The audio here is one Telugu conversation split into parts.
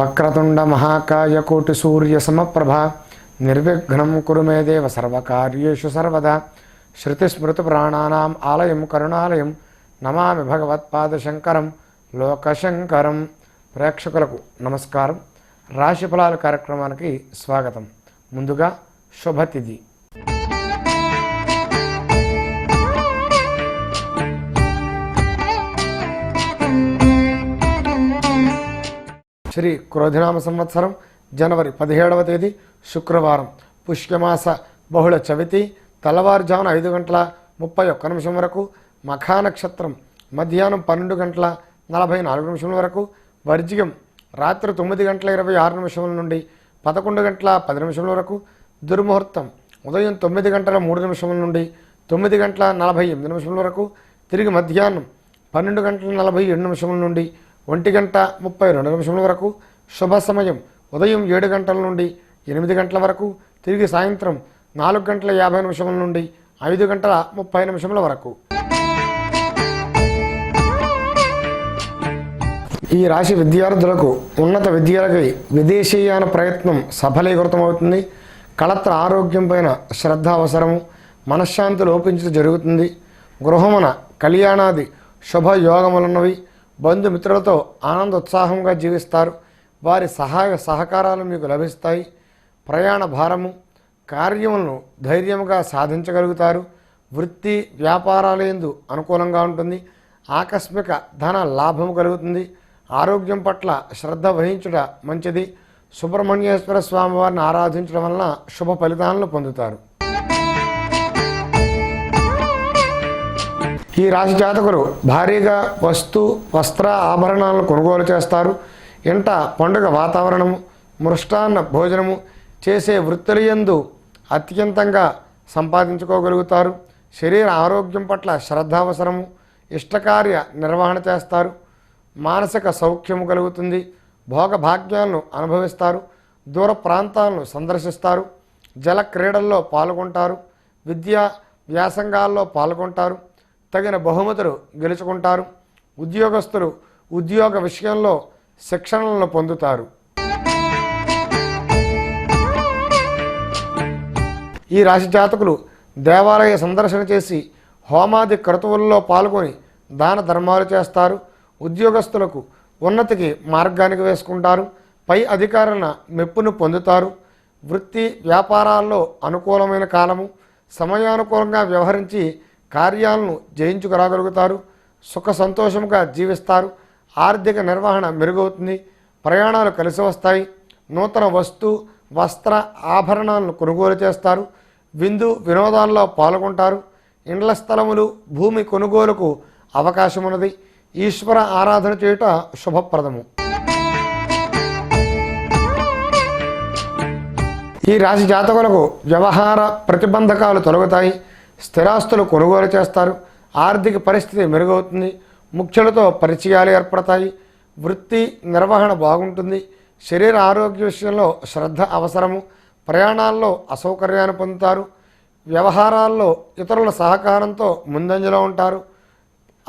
వక్రతుండ మహాకాయ కోటి సూర్య సమప్రభ నిర్విఘ్నం కురు మే దేవ సర్వకార్యేషు సర్వదా. శృతిస్మృతి ప్రాణానాం ఆలయం కరుణాలయం నమామి భగవత్పాదశంకరం లోకశంకరం. ప్రేక్షకులకు నమస్కారం. రాశిఫలాల కార్యక్రమానికి స్వాగతం. ముందుగా శుభతిథి. శ్రీ క్రోధినామ సంవత్సరం జనవరి పదిహేడవ తేదీ శుక్రవారం. పుష్యమాస బహుళ చవితి తెల్లవారుజామున ఐదు గంటల ముప్పై ఒక్క నిమిషం వరకు మఖానక్షత్రం మధ్యాహ్నం పన్నెండు గంటల నలభై నాలుగు నిమిషం వరకు వర్జ్యం రాత్రి తొమ్మిది గంటల ఇరవై ఆరు నిమిషముల నుండి పదకొండు గంటల పది నిమిషముల వరకు దుర్ముహూర్తం ఉదయం తొమ్మిది గంటల మూడు నిమిషముల నుండి తొమ్మిది గంటల నలభై ఎనిమిది నిమిషముల వరకు తిరిగి మధ్యాహ్నం పన్నెండు గంటల నలభై ఏడు నిమిషముల నుండి ఒంటి గంట ముప్పై రెండు నిమిషముల వరకు శుభ సమయం ఉదయం ఏడు గంటల నుండి ఎనిమిది గంటల వరకు తిరిగి సాయంత్రం నాలుగు గంటల యాభై నిమిషముల నుండి ఐదు గంటల ముప్పై నిమిషముల వరకు. ఈ రాశి విద్యార్థులకు ఉన్నత విద్యలకై విదేశీయాన ప్రయత్నం సఫలీకృతమవుతుంది. కళత్ర ఆరోగ్యం పైన శ్రద్ధ అవసరము. మనశ్శాంతి లోపించడం జరుగుతుంది. గృహమున కళ్యాణాది శుభయోగములున్నవి. బంధుమిత్రులతో ఆనందోత్సాహంగా జీవిస్తారు. వారి సహాయ సహకారాలు మీకు లభిస్తాయి. ప్రయాణ భారము కార్యములను ధైర్యంగా సాధించగలుగుతారు. వృత్తి వ్యాపారాలందు అనుకూలంగా ఉంటుంది. ఆకస్మిక ధన లాభము కలుగుతుంది. ఆరోగ్యం పట్ల శ్రద్ధ వహించుట మంచిది. సుబ్రహ్మణ్యేశ్వర స్వామి వారిని ఆరాధించడం వలన శుభ ఫలితాలను పొందుతారు. ఈ రాశి జాతకులు భారీగా వస్తు వస్త్ర ఆభరణాలను కొనుగోలు చేస్తారు. ఇంట పండుగ వాతావరణము మృష్టాన్న భోజనము చేసే వృత్తులయందు అత్యంతంగా సంపాదించుకోగలుగుతారు. శరీర ఆరోగ్యం పట్ల శ్రద్ధ అవసరము ఇష్టకార్య నిర్వహణ చేస్తారు. మానసిక సౌఖ్యము కలుగుతుంది. భోగ భాగ్యాలను అనుభవిస్తారు. దూర ప్రాంతాలను సందర్శిస్తారు. జల క్రీడల్లో పాల్గొంటారు. విద్యా వ్యాసంగాల్లో పాల్గొంటారు. తగిన బహుమతులు గెలుచుకుంటారు. ఉద్యోగస్తులు ఉద్యోగ విషయంలో శిక్షణలను పొందుతారు. ఈ రాశి జాతకులు దేవాలయ సందర్శన చేసి హోమాది క్రతువుల్లో పాల్గొని దాన ధర్మాలు చేస్తారు. ఉద్యోగస్తులకు ఉన్నతికి మార్గానికి వేసుకుంటారు. పై అధికారుల మెప్పును పొందుతారు. వృత్తి వ్యాపారాల్లో అనుకూలమైన కాలము సమయానుకూలంగా వ్యవహరించి కార్యాలను జయించుకురాగలుగుతారు సుఖ సంతోషముగా జీవిస్తారు ఆర్థిక నిర్వహణ మెరుగవుతుంది ప్రయాణాలు కలిసి వస్తాయి నూతన వస్తు వస్త్ర ఆభరణాలను కొనుగోలు చేస్తారు విందు వినోదాల్లో పాల్గొంటారు ఇండ్ల స్థలములు భూమి కొనుగోలుకు అవకాశం ఉన్నది ఈశ్వర ఆరాధన చేయుట శుభప్రదము. ఈ రాశి జాతకులకు వ్యవహార ప్రతిబంధకాలు తొలగుతాయి. స్థిరాస్తులు కొనుగోలు చేస్తారు. ఆర్థిక పరిస్థితి మెరుగవుతుంది. ముఖ్యులతో పరిచయాలు ఏర్పడతాయి. వృత్తి నిర్వహణ బాగుంటుంది. శరీర ఆరోగ్య విషయంలో శ్రద్ధ అవసరము. ప్రయాణాల్లో అసౌకర్యాన్ని పొందుతారు. వ్యవహారాల్లో ఇతరుల సహకారంతో ముందంజలో ఉంటారు.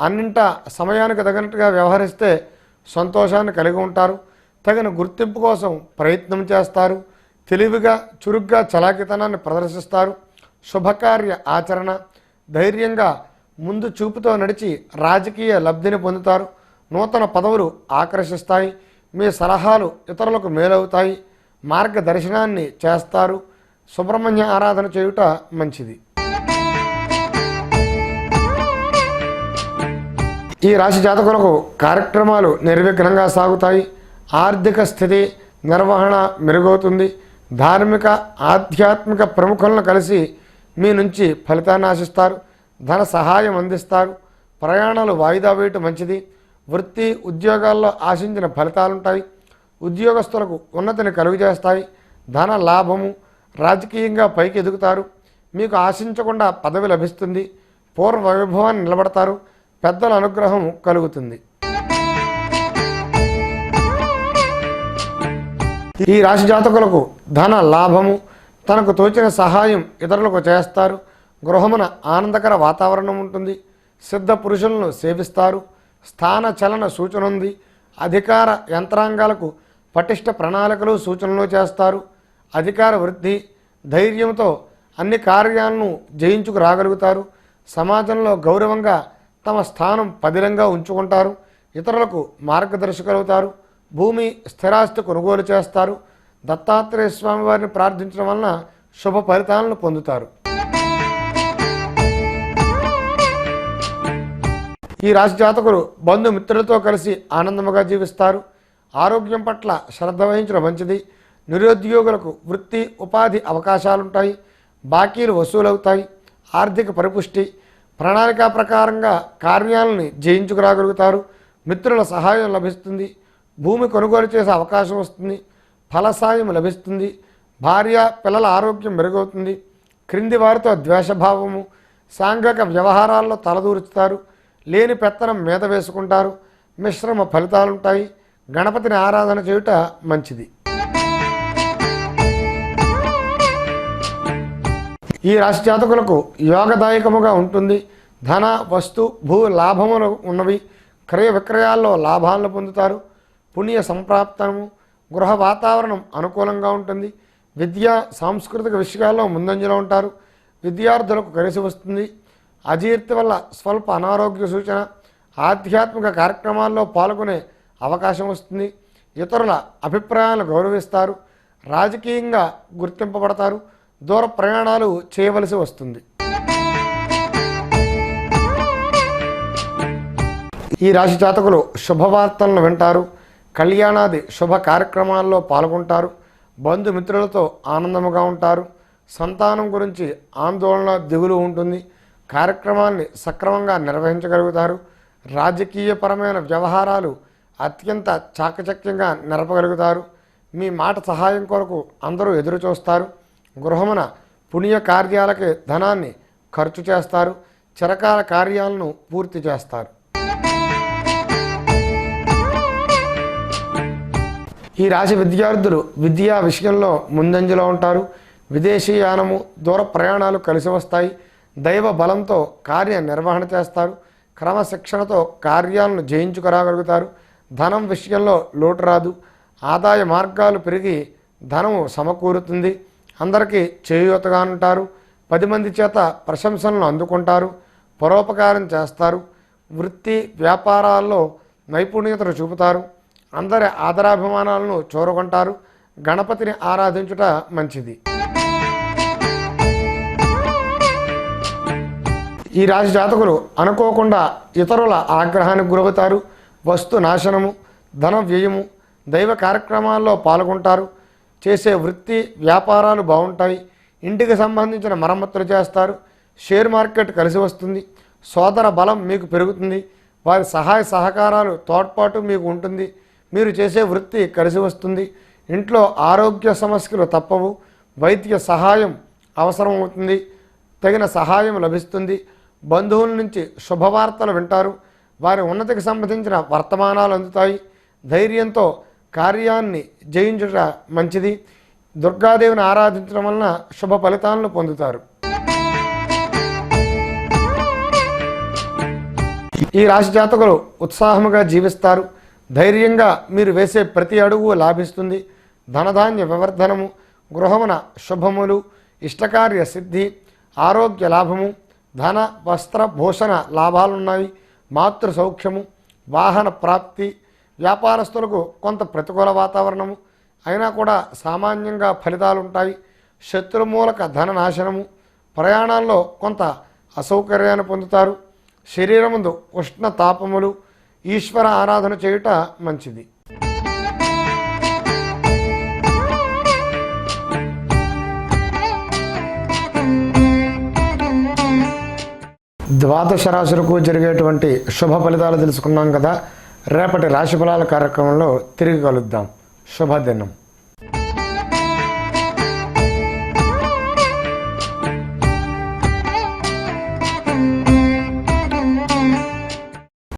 అన్నింట సమయానికి తగినట్టుగా వ్యవహరిస్తే సంతోషాన్ని కలిగి ఉంటారు. తగిన గుర్తింపు కోసం ప్రయత్నం చేస్తారు. తెలివిగా చురుగ్గా చలాకితనాన్ని ప్రదర్శిస్తారు. శుభకార్య ఆచరణ ధైర్యంగా ముందు చూపుతో నడిచి రాజకీయ లబ్ధిని పొందుతారు. నూతన పదవులు ఆకర్షిస్తాయి. మీ సలహాలు ఇతరులకు మేలవుతాయి. మార్గదర్శనాన్ని చేస్తారు. సుబ్రహ్మణ్య ఆరాధన చేయుట మంచిది. ఈ రాశి జాతకులకు కార్యక్రమాలు నిర్విఘ్నంగా సాగుతాయి. ఆర్థిక స్థితి నిర్వహణ మెరుగవుతుంది. ధార్మిక ఆధ్యాత్మిక ప్రముఖులను కలిసి మీ నుంచి ఫలితాన్ని ఆశిస్తారు ధన సహాయం అందిస్తారు. ప్రయాణాలు వాయిదా వేయటం మంచిది. వృత్తి ఉద్యోగాల్లో ఆశించిన ఫలితాలుంటాయి ఉద్యోగస్తులకు ఉన్నతిని కలుగజేస్తాయి. ధన లాభము రాజకీయంగా పైకి ఎదుగుతారు. మీకు ఆశించకుండా పదవి లభిస్తుంది. పూర్వ వైభవాన్ని నిలబడతారు. పెద్దల అనుగ్రహం కలుగుతుంది. ఈ రాశి జాతకులకు ధన లాభము తనకు తోచిన సహాయం ఇతరులకు చేస్తారు. గృహమున ఆనందకర వాతావరణం ఉంటుంది. సిద్ధ పురుషులను సేవిస్తారు. స్థాన చలన సూచన ఉంది అధికార యంత్రాంగాలకు పటిష్ట ప్రణాళికలు సూచనలు చేస్తారు. అధికార వృద్ధి ధైర్యంతో అన్ని కార్యాలను జయించుకు రాగలుగుతారు. సమాజంలో గౌరవంగా తమ స్థానం పదిలంగా ఉంచుకుంటారు. ఇతరులకు మార్గదర్శకులవుతారు. భూమి స్థిరాస్తి కొనుగోలు చేస్తారు. దత్తాత్రేయ స్వామి వారిని ప్రార్థించడం వలన శుభ ఫలితాలను పొందుతారు. ఈ రాశి జాతకులు బంధుమిత్రులతో కలిసి ఆనందముగా జీవిస్తారు. ఆరోగ్యం పట్ల శ్రద్ధ వహించడం మంచిది. నిరుద్యోగులకు వృత్తి ఉపాధి అవకాశాలుంటాయి. బాకీలు వసూలవుతాయి. ఆర్థిక పరిపుష్టి ప్రణాళిక ప్రకారంగా కార్యాలని జయించుకురాగలుగుతారు. మిత్రుల సహాయం లభిస్తుంది. భూమి కొనుగోలు చేసే అవకాశం వస్తుంది. ఫలసాయం లభిస్తుంది. భార్య పిల్లల ఆరోగ్యం మెరుగవుతుంది. క్రింది వారితో ద్వేషభావము సాంఘిక వ్యవహారాల్లో తలదూరుస్తారు లేని పెత్తనం మీద వేసుకుంటారు. మిశ్రమ ఫలితాలుంటాయి. గణపతిని ఆరాధన చేయుట మంచిది. ఈ రాశి జాతకులకు యోగదాయకముగా ఉంటుంది. ధన వస్తు భూ లాభములు ఉన్నవి. క్రయ విక్రయాల్లో లాభాలను పొందుతారు. పుణ్య సంప్రాప్తము గృహ వాతావరణం అనుకూలంగా ఉంటుంది. విద్య సాంస్కృతిక విషయాల్లో ముందంజలో ఉంటారు. విద్యార్థులకు కలిసి వస్తుంది. అజీర్తి వల్ల స్వల్ప అనారోగ్య సూచన ఆధ్యాత్మిక కార్యక్రమాల్లో పాల్గొనే అవకాశం వస్తుంది. ఇతరుల అభిప్రాయాలను గౌరవిస్తారు. రాజకీయంగా గుర్తింపబడతారు. దూర ప్రయాణాలు చేయవలసి వస్తుంది. ఈ రాశి జాతకులు శుభవార్తలను వింటారు. కళ్యాణాది శుభ కార్యక్రమాల్లో పాల్గొంటారు. బంధుమిత్రులతో ఆనందముగా ఉంటారు. సంతానం గురించి ఆందోళన దిగులు ఉంటుంది. కార్యక్రమాన్ని సక్రమంగా నిర్వహించగలుగుతారు. రాజకీయపరమైన వ్యవహారాలు అత్యంత చాకచక్యంగా నెరపగలుగుతారు. మీ మాట సహాయం కొరకు అందరూ ఎదురు చూస్తారు గృహమున పుణ్య కార్యాలకే ధనాన్ని ఖర్చు చేస్తారు. చిరకాల కార్యాలను పూర్తి చేస్తారు. ఈ రాశి విద్యార్థులు విద్యా విషయంలో ముందంజలో ఉంటారు. విదేశీయానము దూర ప్రయాణాలు కలిసి వస్తాయి. దైవ బలంతో కార్య నిర్వహణ చేస్తారు. క్రమశిక్షణతో కార్యాలను జయించుకురాగలుగుతారు. ధనం విషయంలో లోటు రాదు. ఆదాయ మార్గాలు పెరిగి ధనము సమకూరుతుంది. అందరికీ చేయూతగా ఉంటారు. పది మంది చేత ప్రశంసలను అందుకుంటారు. పరోపకారం చేస్తారు. వృత్తి వ్యాపారాల్లో నైపుణ్యతను చూపుతారు. అందరి ఆదరాభిమానాలను చూరగొంటారు గణపతిని ఆరాధించుట మంచిది. ఈ రాశి జాతకులు అనుకోకుండా ఇతరుల ఆగ్రహానికి గురవుతారు. వస్తు నాశనము ధన వ్యయము దైవ కార్యక్రమాల్లో పాల్గొంటారు. చేసే వృత్తి వ్యాపారాలు బాగుంటాయి. ఇంటికి సంబంధించిన మరమ్మతులు చేస్తారు. షేర్ మార్కెట్ కలిసి వస్తుంది. సోదర బలం మీకు పెరుగుతుంది. వారి సహాయ సహకారాలు తోడ్పాటు మీకు ఉంటుంది. మీరు చేసే వృత్తి కలిసి వస్తుంది. ఇంట్లో ఆరోగ్య సమస్యలు తప్పవు. వైద్య సహాయం అవసరమవుతుంది. తగిన సహాయం లభిస్తుంది. బంధువుల నుంచి శుభవార్తలు వింటారు. వారి ఉన్నతికి సంబంధించిన వర్తమానాలు అందుతాయి. ధైర్యంతో కార్యాన్ని జయించుట మంచిది. దుర్గాదేవిని ఆరాధించడం వలన శుభ ఫలితాలను పొందుతారు. ఈ రాశి జాతకులు ఉత్సాహముగా జీవిస్తారు. ధైర్యంగా మీరు వేసే ప్రతి అడుగు లాభిస్తుంది. ధనధాన్య వివర్ధనము గృహమున శుభములు ఇష్టకార్య సిద్ధి ఆరోగ్య లాభము ధన వస్త్ర భూషణ లాభాలున్నాయి. మాతృ సౌఖ్యము వాహన ప్రాప్తి వ్యాపారస్తులకు కొంత ప్రతికూల వాతావరణము అయినా కూడా సామాన్యంగా ఫలితాలు ఉంటాయి శత్రుమూలక ధన నాశనము ప్రయాణాల్లో కొంత అసౌకర్యాన్ని పొందుతారు. శరీరముందు ఉష్ణ తాపములు ఈశ్వర ఆరాధన చేయుట మంచిది. ద్వాదశ రాశులకు జరిగేటువంటి శుభ ఫలితాలు తెలుసుకున్నాం కదా. రేపటి రాశి ఫలాల కార్యక్రమంలో తిరిగి కలుద్దాం. శుభదినం.